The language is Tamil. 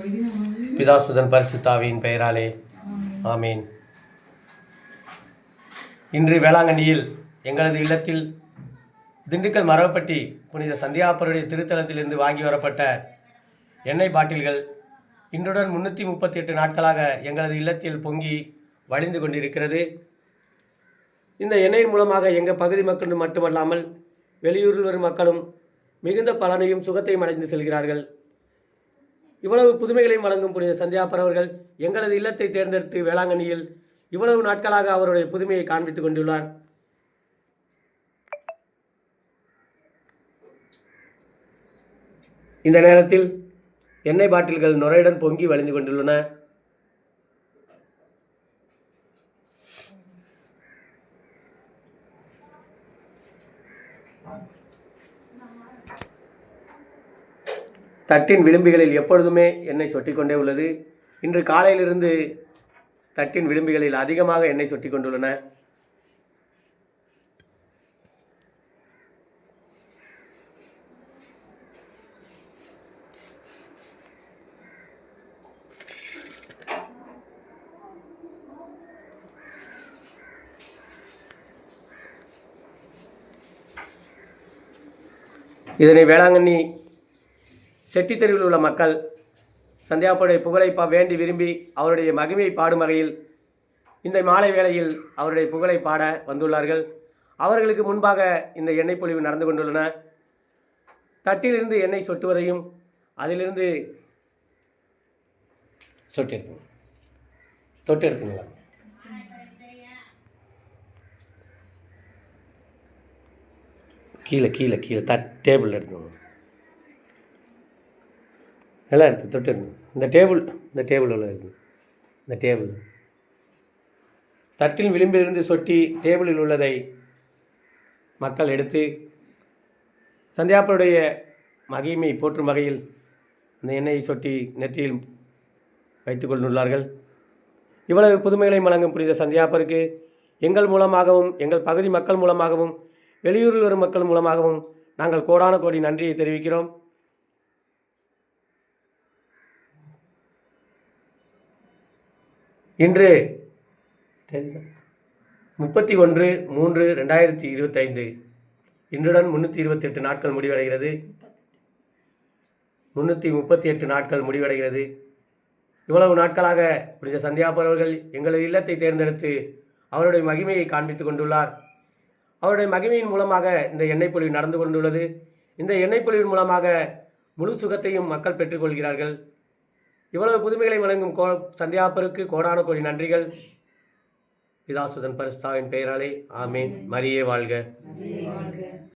பிதாசுதன் பரிசுத்தாவியின் பெயராலே. ஆமீன். இன்று வேளாங்கண்ணியில் எங்களது இல்லத்தில் திண்டுக்கல் மரவப்பட்டி புனித சந்தியாப்பருடைய திருத்தலத்திலிருந்து வாங்கி வரப்பட்ட எண்ணெய் பாட்டில்கள் இன்றுடன் முன்னூற்றி முப்பத்தி எட்டு நாட்களாக எங்களது இல்லத்தில் பொங்கி வழிந்து கொண்டிருக்கிறது. இந்த எண்ணெயின் மூலமாக எங்கள் பகுதி மக்களும் மட்டுமல்லாமல் வெளியூரில் வரும் மக்களும் மிகுந்த பலனையும் சுகத்தையும் அடைந்து செல்கிறார்கள். இவ்வளவு புதுமைகளையும் வழங்கும் புனித சந்தியாப்பர் அவர்கள் எங்களது இல்லத்தை தேர்ந்தெடுத்து வேளாங்கண்ணியில் இவ்வளவு நாட்களாக அவருடைய புதுமையை காண்பித்துக் கொண்டுள்ளார். இந்த நேரத்தில் எண்ணெய் பாட்டில்கள் நுரையுடன் பொங்கி வழிந்து கொண்டுள்ளன. தட்டின் விளிம்புகளில் எப்பொழுதுமே எண்ணெய் சொட்டிக்கொண்டே உள்ளது. இன்று காலையிலிருந்து தட்டின் விளிம்புகளில் அதிகமாக எண்ணெய் சொட்டி கொண்டுள்ளன இதனை வேளாங்கண்ணி செட்டி தெருவில் உள்ள மக்கள் சந்தியாப்பாடைய புகழை பா வேண்டி விரும்பி அவருடைய மகிமையை பாடும் வகையில் இந்த மாலை வேளையில் அவருடைய புகழை பாட வந்துள்ளார்கள். அவர்களுக்கு முன்பாக இந்த எண்ணெய் பொழிவு நடந்து கொண்டுள்ளன. தட்டிலிருந்து எண்ணெய் சொட்டுவதையும் அதிலிருந்து சொட்டு எடுத்துங்க தொட்டு எடுத்துங்களா கீழே கீழே கீழே தட் டேபிள் எடுத்துக்கணும் நல்லா இருக்குது தொட்டு எடுங்க. இந்த டேபிள் இந்த டேபிள் உள்ள இருக்குது இந்த டேபிள். தட்டில் விளிம்பிலிருந்து சொட்டி டேபிளில் உள்ளதை மக்கள் எடுத்து சந்தியாப்பருடைய மகிமை போற்றும் வகையில் இந்த எண்ணெயை சொட்டி நெற்றியில் வைத்துக் கொண்டுள்ளார்கள் இவ்வளவு புதுமைகளை வழங்கும் புரிந்த சந்தியாப்பருக்கு எங்கள் மூலமாகவும் எங்கள் பகுதி மக்கள் மூலமாகவும் வெளியூரில் வரும் மக்கள் மூலமாகவும் நாங்கள் கோடான கோடி நன்றியை தெரிவிக்கிறோம். இன்று முப்பத்தி ஒன்று மூன்று ரெண்டாயிரத்தி இருபத்தைந்து. இன்றுடன் முந்நூற்றி இருபத்தெட்டு நாட்கள் முடிவடைகிறது. முந்நூற்றி முப்பத்தி எட்டு நாட்கள் முடிவடைகிறது. இவ்வளவு நாட்களாக புனித சந்தியாபர் அவர்கள் எங்களது இல்லத்தை தேர்ந்தெடுத்து அவருடைய மகிமையை காண்பித்துக் கொண்டுள்ளார். அவருடைய மகிமையின் மூலமாக இந்த எண்ணெய் பொழிவு நடந்து கொண்டுள்ளது. இந்த எண்ணெய் பொழிவின் மூலமாக முழு சுகத்தையும் மக்கள் பெற்றுக்கொள்கிறார்கள் இவ்வளவு புதுமைகளை வழங்கும் கோ சந்தியாப்பருக்கு கோடான கோடி நன்றிகள். பிதாசுதன் பரிஸ்தாவின் பெயராலே ஆமீன். மரியே வாழ்க.